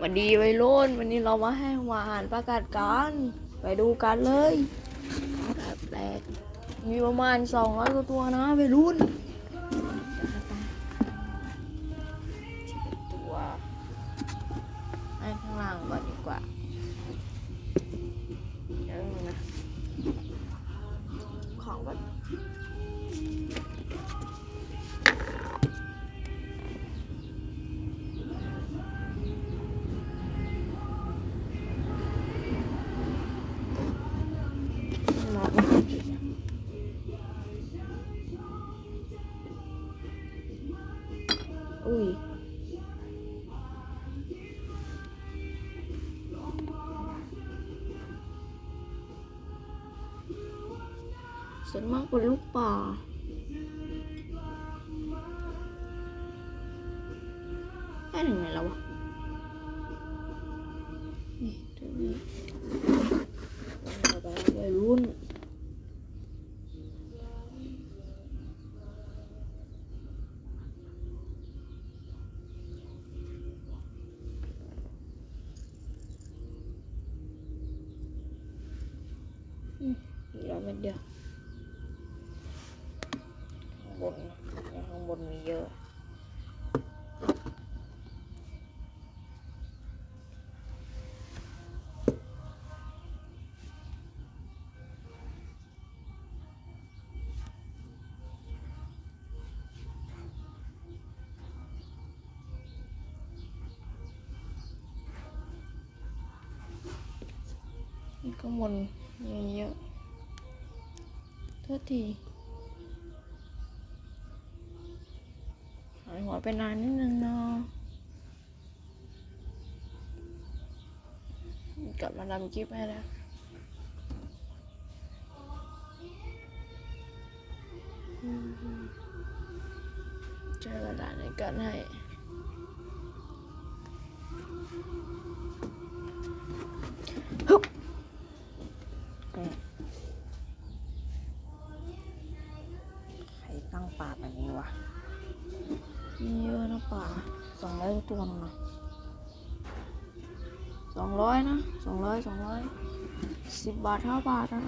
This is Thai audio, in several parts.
วันดีวัยรุ่นวันนี้เรามาให้หวาหารประกาศกันไปดูกันเลยแบบแรกมีประมาณ200กว่าตัวนะวัยรุ่น ส่วนมากเป็นลูกป่าแค่ถึงไหนแล้ววะ นี่ถึงนี้เราไปวัยรุ่นอืมอีกแล้วเม็ดเดียว นี่ข้างบนมีเยอะโทษทีหายหัวไปนานนิดนึงเนาะกลับมาทำคลิปให้แล้วอืมเจอกระดาษในกันให้ มีเยอะนะป่าสองร้อยตัวนึงนะสองร้อยนะสองร้อยสองร้อยสิบบาทเท่าบาทนะ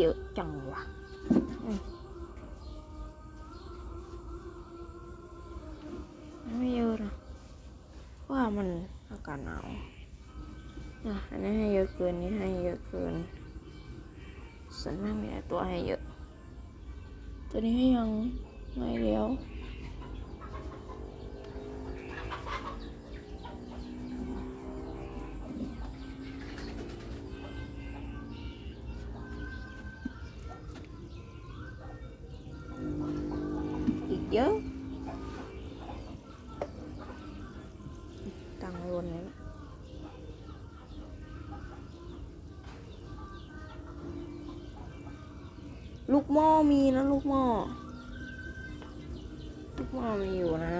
เยอะจังวะไม่เยอะนะว่ามันอากาศหนาวอะอันนี้ให้เยอะเกินนี่ให้เยอะเกินส่วนมากมีแต่ตัวให้เยอะ ตัวนี้ให้ยังไม่เดียว ลูกหม้อมีนะลูกหม้อ ลูกหม้อมีอยู่นะ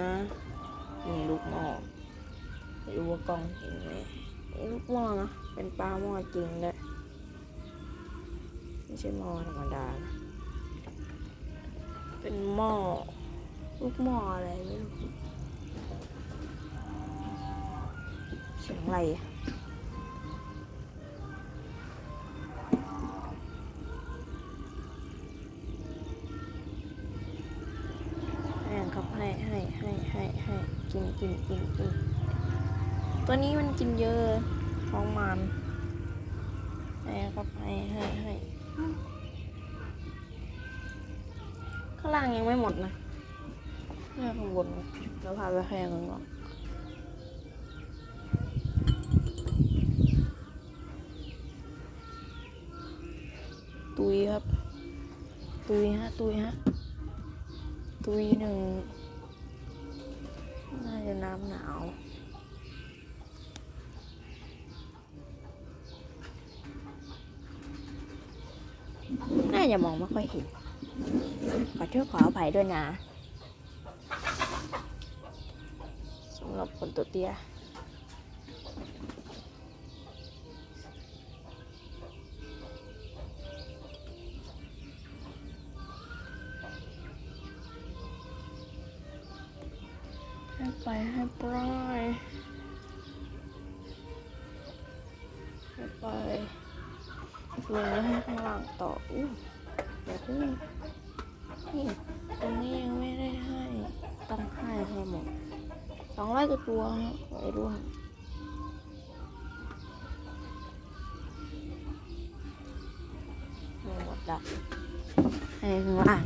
นี่ลูกหม้อไม่รู้ว่ากล้องเห็นไหมนี่ลูกหม้อนะเป็นปลาหม้อจริงเลยไม่ใช่หม้อธรรมดา เป็นหม้อลูกหม้ออะไรไม่รู้เสียงอะไร กินกินกินกินตัวนี้มันกินเยอะท้องมันให้ครับให้ให้ให้ข้างล่างยังไม่หมดนะแค่ข้างบนเราพาไปแค่ข้างนอกตุยครับ ตุยฮะ ตุยฮะ ตุยหนึ่ง น่าจะน้ำหนาว น่าจะมองไม่ค่อยเห็น ขอโทษขออภัยด้วยนะสำหรับคนตัวเตี้ย ให้ไปให้ปล่อยให้ไปลงแล้วให้ข้างล่างต่ออู้เดี๋ยวเพิ่งนี่ตรงนี้ยังไม่ได้ให้ต้องให้ให้หมดสองร้อยกว่าตัวฮะวัยรุ่นให้หมดละให้ข้างล่าง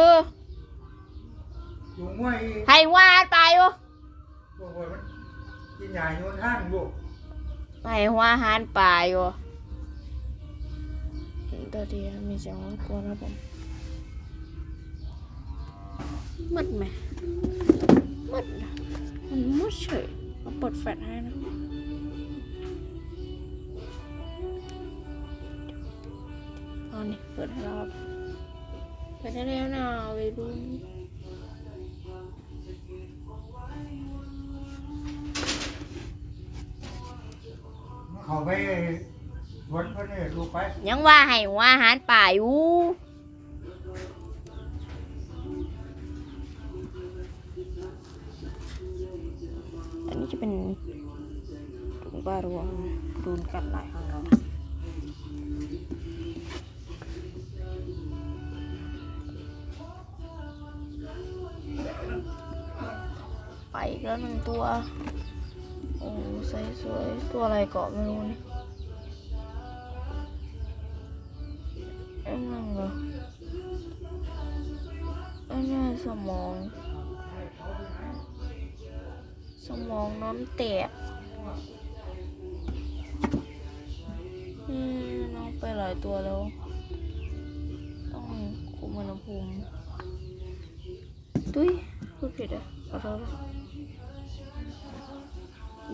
อ้ยเอออยู่ง่วยให้วาดไปวะตัวคนมันกินใหญ่โยนห้างลูกให้หัวอาหารป่าอยู่ตอนนี้มีเสียงรบกวนนะผมมืดไหมมืดนะมันมืดเฉยเราเปิดแฟลชให้นะเอานี่เปิดให้เราเปิด ได้แล้วนะวัยรุ่นเขาไปวนเพิ่นนี่ลูกไปยังว่าให้หัวอาหารป่าอยู่อันนี้จะเป็นถุงปลารวมโดนกัดหลายครั้ง ตัวอะไรเกาะไม่รู้นี่ไอ้นั่นเหรอไอ้นั่นสมอง สมองน้ำแตกอืมน้องไปหลายตัวแล้ว ต้องคุมอุณหภูมิตุ้ยพูดผิดอะขอโทษ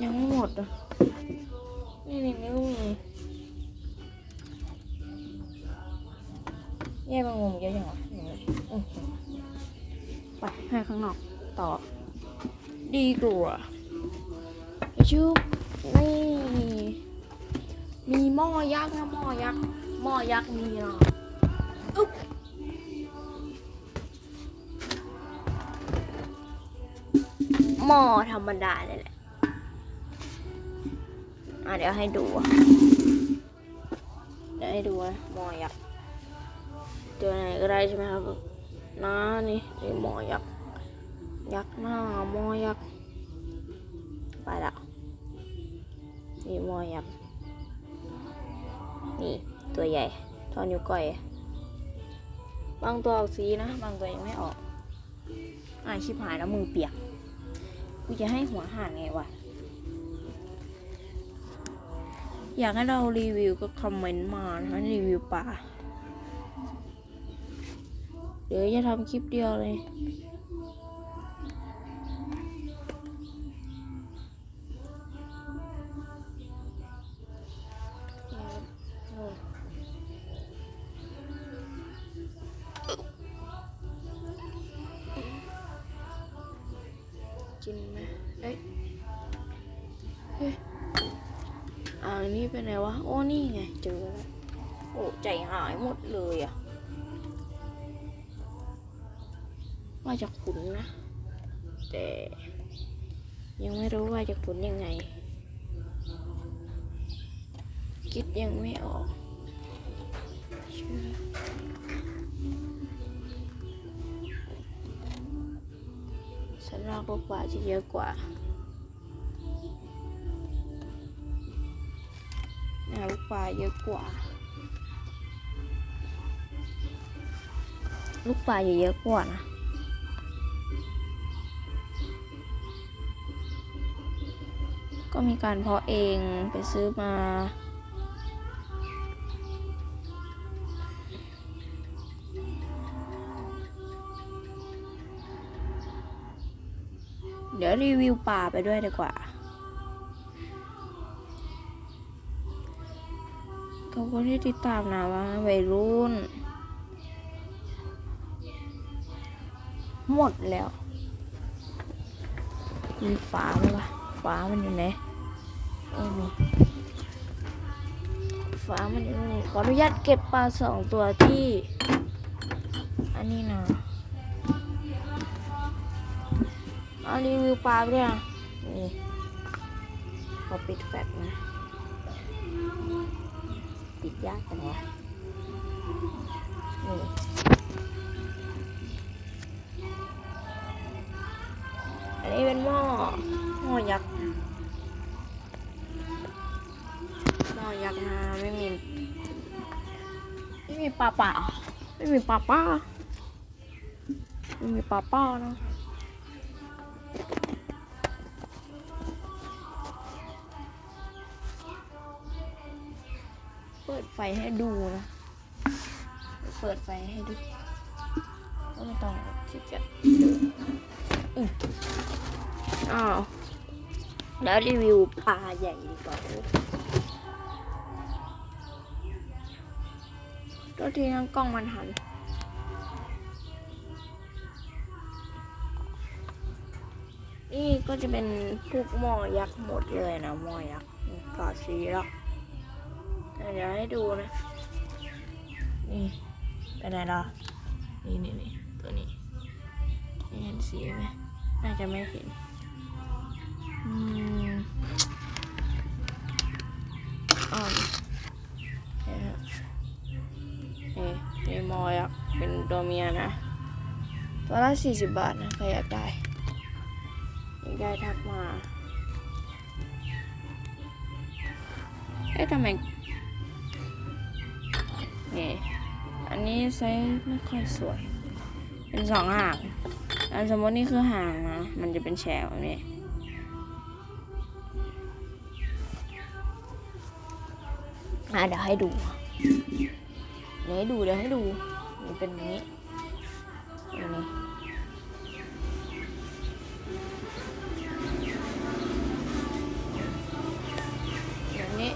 ยังไม่หมดอะ นี่นี่นี่ก็มีแย่บางมุมเยอะจังวะอย่างนี้อื้อหือไปให้ข้างนอกต่อ ดีกว่าชุบนี่มีหม้อยักษ์นะหม้อยักษ์หม้อยักษ์มีเนาะอึ๊บหม้อธรรมดาเลยแหละ อะเดี๋ยวให้ดู เดี๋ยวให้ดูนะมอยักษ์เจอไหนก็ได้ใช่ไหมครับน้านี่นี่มอยักษ์ยักษ์หน้ามอยักษ์ไปละนี่มอยักษ์นี่ตัวใหญ่เท่อนิ้วก้อยบางตัวออกสีนะ บางตัวยังไม่ออกอ่านชิบหายแล้วมือเปียก กูจะให้หัวห่านไงวะ อยากให้เรารีวิวก็คอมเมนต์มานะรีวิวปลาเดี๋ยวจะทำคลิปเดียวเลย ใจหายหมดเลยอะว่าจะขุนนะ แต่ ยังไม่รู้ว่าจะขุนยังไง คิดยังไม่ออกเชื่อฉันรากลูกป่าจะเยอะกว่าน่าลูกป่าเยอะกว่า ลูกป่าเยอะๆกว่านะก็มีการเพาะเองไปซื้อมาเดี๋ยวรีวิวป่าไปด้วยดีกว่าก็อบคุณที่ติดตามนะว่าวัยรุ่น หมดแล้ว มีฝาไหมวะฝามันอยู่ไหนเออมีฝามันอยู่นี่ขออนุญาตเก็บปลาสองตัวที่ อันนี้นะเอารีวิวปลาไปด้วยนะนี่ขอปิดแฟลชนะ ปิดยากจังวะนี่ อันนี้เป็นหม้อหม้อยักษ์หม้อยักษ์นะไม่มี ไม่มีปลาป่าไม่มีปลาป้าไม่มีปลาป้านะเปิดไฟให้ดูนะ เปิดไฟให้ดู ก็ไม่ต้องที่จะอืมอ้าวแล้วรีวิวปลาใหญ่ดีกว่าตัวทีทั้งกล้องมันหันนี่ก็จะเป็นพวกหม้อยักษ์หมดเลยนะหม้อยักษ์นี่กอดสีแล้วเดี๋ยวให้ดูนะ นี่ไปไหนล่ะนี่นี่นี่ ตัวนี้เห็นสีไหมน่าจะไม่เห็นอืมอ่อนนี่ฮะนี่นี่มอยักษ์เป็นตัวเมียนะ ตัวละสี่สิบบาทนะใครอยากได้อยากได้ทักมาเอ๊ะทำไมนี่ อันนี้ไซส์ไม่ค่อยสวย เป็นสองหางอันสมมตินี่คือหางนะ มันจะเป็นแฉกแบบนี้อะเดี๋ยวให้ดูเดี๋ยวให้ดูเดี๋ยวให้ดูนี่เป็นอย่างนี้อันนี้อย่างนี้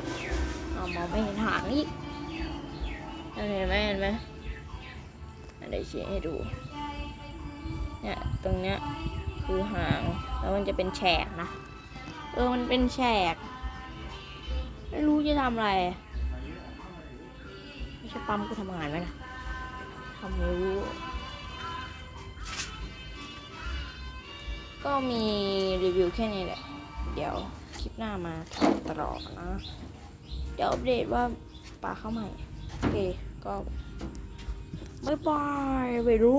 เอามองไม่เห็นหางอีกเห็นไหมเห็นไหมอันเดี๋ยวชี้ให้ดู เนี่ยตรงเนี้ยคือหางแล้วมันจะเป็นแฉกนะเออมันเป็นแฉกไม่รู้จะทำอะไรไม่ใช่ปั๊มกูทำงานไหมนะทำไม่รู้ก็มีรีวิวแค่นี้แหละ เดี๋ยวคลิปหน้ามาทำต่อดนะ เดี๋ยวอัปเดตว่าปลาเข้าใหม่ โอเค ก็บายบายไปรู้